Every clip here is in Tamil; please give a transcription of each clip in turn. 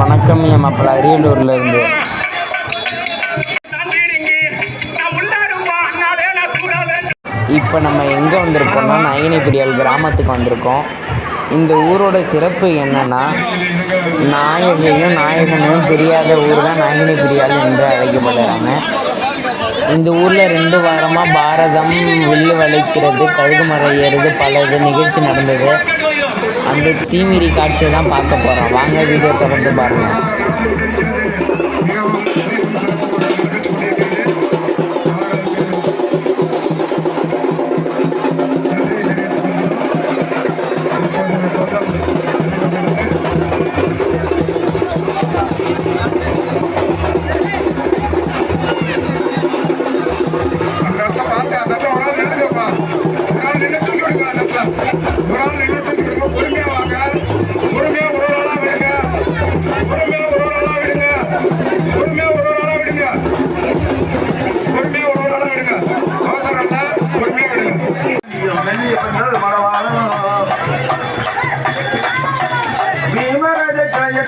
வணக்கம் என் மாப்பிள்ள அரியலூர்ல இருந்து. இப்போ நம்ம எங்கே வந்திருக்கோம்னா நயனிபிரியால் கிராமத்துக்கு வந்திருக்கோம். இந்த ஊரோட சிறப்பு என்னென்னா நாயகையும் நாயகனையும் பிரியாத ஊர் தான் நயனிபிரியால் என்று அழைக்கப்படுறாங்க. இந்த ஊரில் ரெண்டு வாரமாக பாரதம் வில்லு வளைக்கிறது கழுகு மரம் ஏறுது பல இது நிகழ்ச்சி நடந்தது. அந்த தீமிரி காட்சியை தான் பார்க்க போகிறோம் வாங்க வீடியோ தொடர்ந்து பாருங்கள்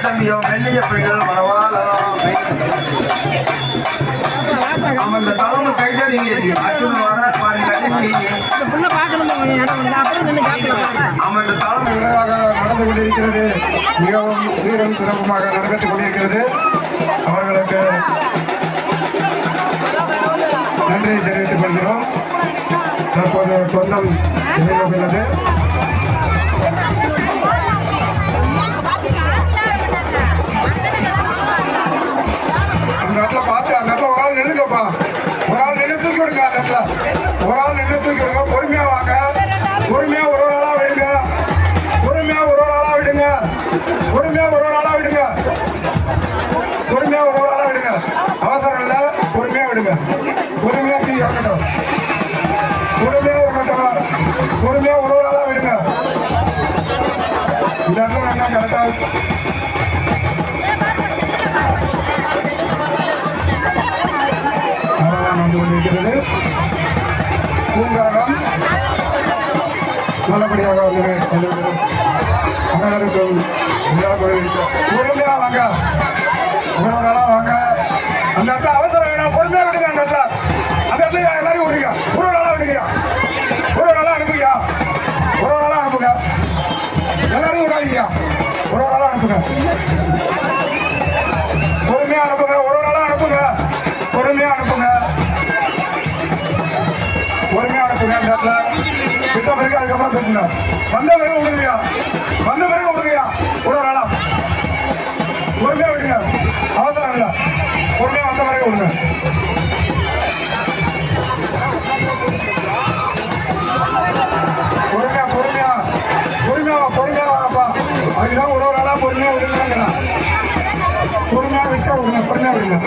தம்பியோ மெல்லிய பெண்கள் மணவாளம் அவன் தலைமை கைதறி அச்சுன் வர பாருங்க அவன் தலைமை நடந்து கொண்டிருக்கிறது மிகவும் சீரும் சிறப்புமாக நடைபெற்றுக் கொண்டிருக்கிறது அவர்களுக்கு நன்றியை தெரிவித்துக் கொள்கிறோம். தற்போது கொந்தம் உள்ளது. அந்த இடத்துல பார்த்து அந்த இடத்துல ஒரு ஆள் நில்லுங்கப்பா. ஒரு ஆள் நின்று தூக்கி விடுங்க அந்த இடத்துல. ஒரு ஆள் நின்று தூக்கி விடுங்க பொறுமையா வாங்க. பொறுமையா ஒரு ஒரு ஆளா விடுங்க. பொறுமையா ஒரு ஒரு ஆளா விடுங்க. அவசரம் இல்ல பொறுமையா விடுங்க. பொறுமையா தீ இறக்கட்டும். பொறுமையா இருக்கட்டும் பொறுமையா ஒரு ஒரு ஆளா விடுங்க. இந்த இடத்துல என்ன கரெக்டா அதெல்லாம் வந்து கொண்டிருக்கிறது. பூங்காரம் நல்லபடியாக வந்து அனைவருக்கும் விழா கோயில் பொறுமையாக வாங்க. உறவுகளா வாங்க. அந்த இடத்துல அவசரம் வேணும். பொறுமையாக விடுங்க அந்த இடத்துல. அந்த இடத்துல எல்லாரையும் விடுங்க. உறவுகளா விடுங்க. உறவுகளா அனுப்புங்க. உறவுகளா அனுப்புங்க. எல்லாரையும் விடாதீங்க. உறவுகளா அனுப்புங்க. பிறகு அதுக்கப்புறம் தெரிஞ்சுங்க வந்த பிறகு விடுங்கயா வந்த பிறகு விடுங்கயா ஒரு ஒரு ஆளா? பொறுமையா விடுங்க. அவசரம் இல்லை. பொறுமையா வந்த பிறகு விடுங்க. பொறுமையா பொறுமையா. பொறுமையா பொறுமையா வாங்கப்பா. அதுதான் ஒரு ஒரு ஆளா பொறுமையா விடுங்கிறான் பொறுமையா விட்டா விடுங்க. பொறுமையா விடுங்க.